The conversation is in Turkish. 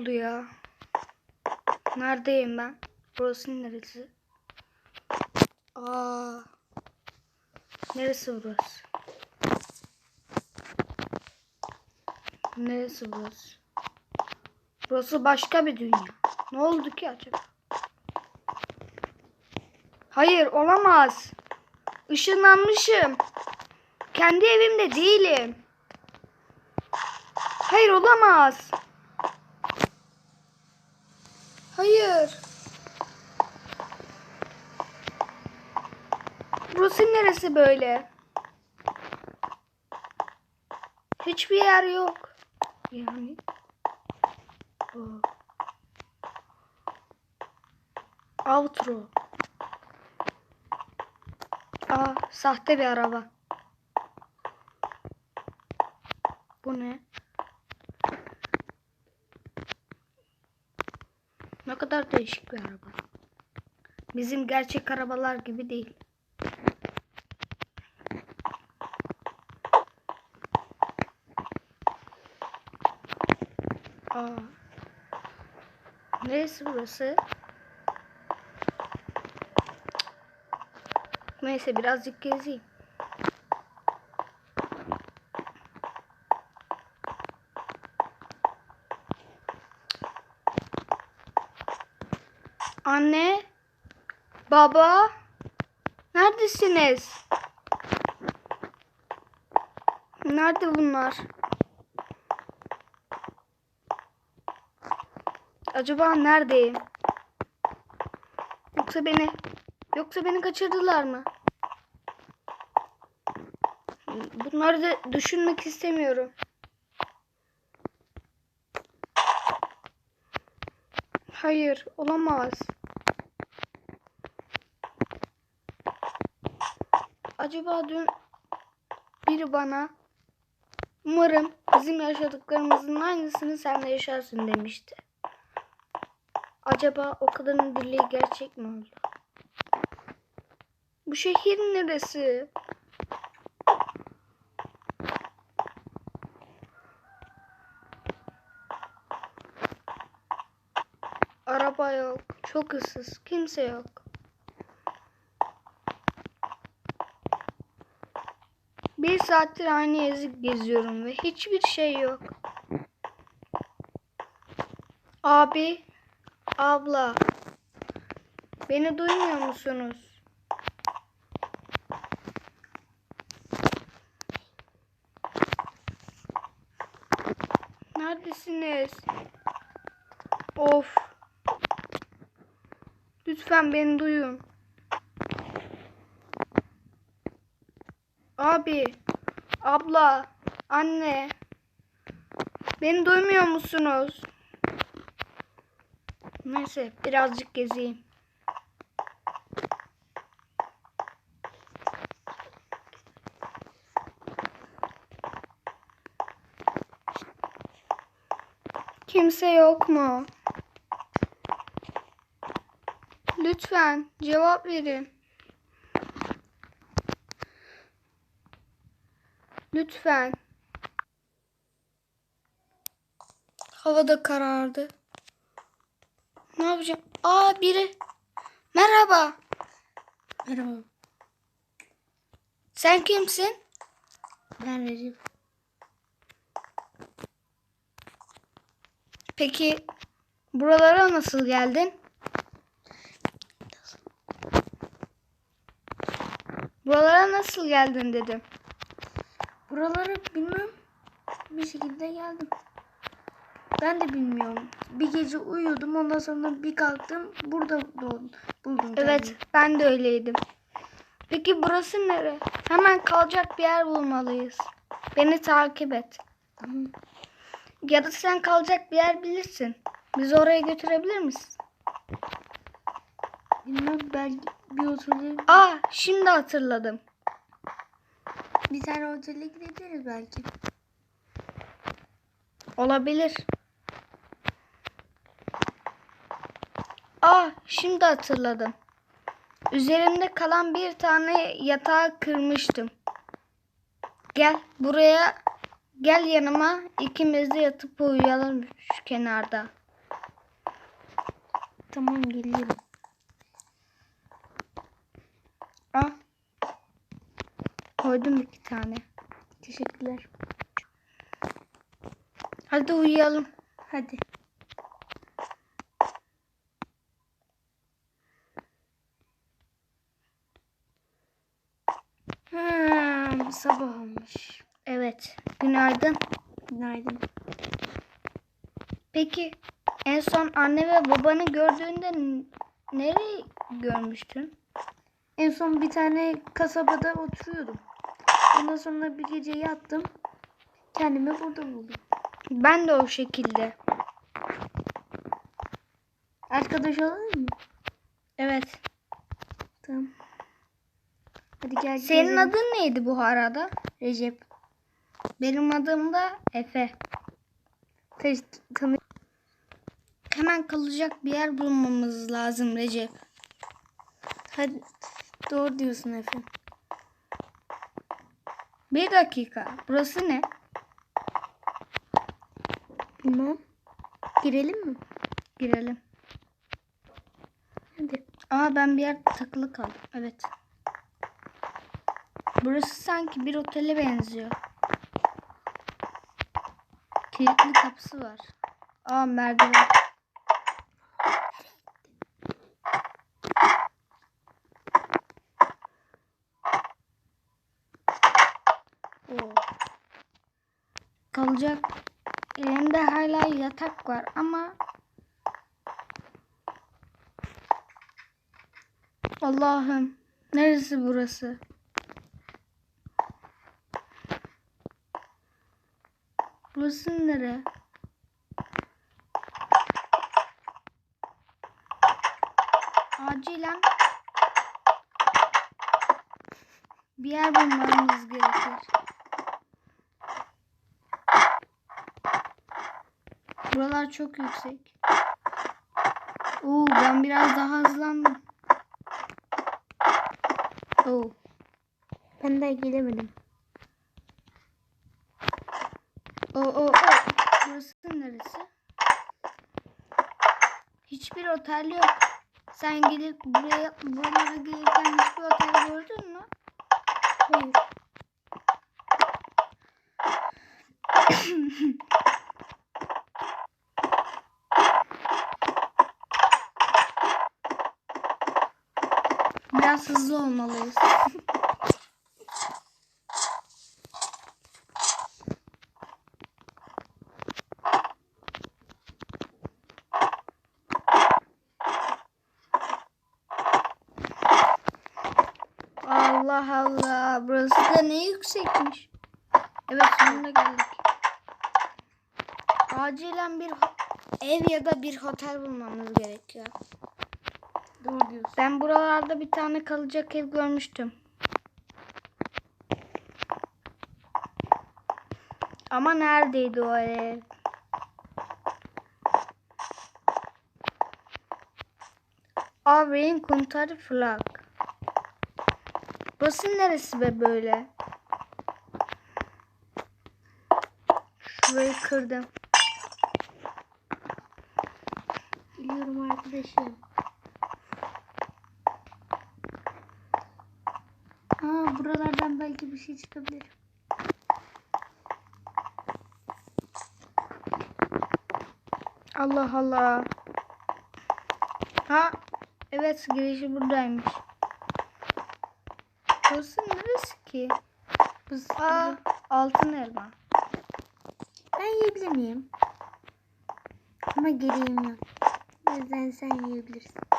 oldu ya? Neredeyim ben? Burası neresi? Aa. Neresi burası? Neresi burası? Burası başka bir dünya. Ne oldu ki acaba? Hayır olamaz. Işınlanmışım. Kendi evimde değilim. Hayır olamaz. Hayır. Burası neresi böyle? Hiçbir yer yok. Yani. Bu. Outro. Aa, sahte bir araba. Bu ne? Ne kadar değişik bir araba. Bizim gerçek arabalar gibi değil. Aa. Neresi burası? Neyse birazcık gezeyim. Anne, baba, neredesiniz? Nerede bunlar? Acaba neredeyim? Yoksa beni yoksa beni kaçırdılar mı? Bunları da düşünmek istemiyorum. Hayır, olamaz. Acaba dün biri bana umarım bizim yaşadıklarımızın aynısını sen de yaşarsın demişti. Acaba o kadının dileği gerçek mi oldu? Bu şehir neresi? Araba yok. Çok ıssız. Kimse yok. Bir saattir aynı yeri geziyorum ve hiçbir şey yok. Abi, abla, beni duymuyor musunuz? Neredesiniz? Of. Lütfen beni duyun. Abi, abla, anne. Beni duymuyor musunuz? Neyse birazcık gezeyim. Kimse yok mu? Lütfen cevap verin. Lütfen. Hava da karardı. Ne yapacağım? Aa biri. Merhaba. Merhaba. Sen kimsin? Ben Recep. Peki buralara nasıl geldin? Buralara nasıl geldin dedim. Buralara bilmem bir şekilde geldim. Ben de bilmiyorum. Bir gece uyuyordum ondan sonra bir kalktım burada doğdum, buldum. Evet kendimi. ben de öyleydim. Peki burası nere? Hemen kalacak bir yer bulmalıyız. Beni takip et. Tamam. Ya da sen kalacak bir yer bilirsin. Bizi oraya götürebilir misin? Bilmem belki bir otele Aa şimdi hatırladım. Bir tane otele gideriz belki. Olabilir. Aa, şimdi hatırladım. Üzerimde kalan bir tane yatağı kırmıştım. Gel buraya, gel yanıma. İkimiz de yatıp uyuyalım şu kenarda. Tamam geliyorum. Koydum iki tane. Teşekkürler. Hadi uyuyalım. Hadi. Hmm, sabah olmuş. Evet. Günaydın. Günaydın. Peki en son anne ve babanı gördüğünde nereyi görmüştün? En son bir tane kasabada oturuyordum. Ondan sonra bir gece yattım. Kendimi burada buldum. Ben de o şekilde. Arkadaş olalım mı? Evet. Tamam. Hadi gel. Senin gezelim. adın neydi bu arada? Recep. Benim adım da Efe. Tanı Hemen kalacak bir yer bulmamız lazım Recep. Hadi. Doğru diyorsun Efe. Bir dakika. Burası ne? Bilmem. Girelim mi? Girelim. Hadi. Aa ben bir yer takılı kaldım. Evet. Burası sanki bir otele benziyor. Kilitli kapısı var. Aa merdiven. Oo. Kalacak elimde hala yatak var ama Allah'ım neresi burası? Burası nere? Acilen bir yer bulmamız gerekir. Buralar çok yüksek. Oo, ben biraz daha hızlandım. Oo. Ben daha gelemedim. O o o. Burası neresi? Hiçbir otel yok. Sen gelip buraya buralara gelirken hiçbir otel gördün mü? Hayır. Biraz hızlı olmalıyız. Allah Allah. Burası da ne yüksekmiş. Evet sonunda geldik. Acilen bir ev ya da bir otel bulmamız gerekiyor. Doğru diyorsun. Ben buralarda bir tane kalacak ev görmüştüm. Ama neredeydi o ev? Avrin Kuntari Flag. Burası neresi be böyle? Şurayı kırdım. Biliyorum arkadaşım. Aa buralardan belki bir şey çıkabilir. Allah Allah. Ha, evet girişi buradaymış. Burası neresi ki? Biz Aa, altın elma. Ben yiyebilir miyim? Ama gereğim yok. O yüzden sen yiyebilirsin.